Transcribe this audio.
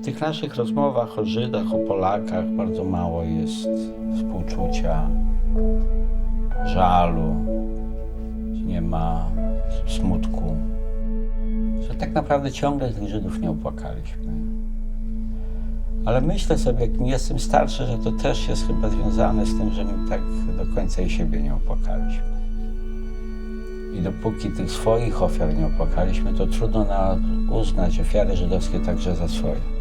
W tych naszych rozmowach o Żydach, o Polakach bardzo mało jest współczucia, żalu, nie ma smutku. Że tak naprawdę ciągle tych Żydów nie opłakaliśmy. Ale myślę sobie, jak jestem starszy, że to też jest chyba związane z tym, że my tak do końca i siebie nie opłakaliśmy. I dopóki tych swoich ofiar nie opłakaliśmy, to trudno na uznać ofiary żydowskie także za swoje.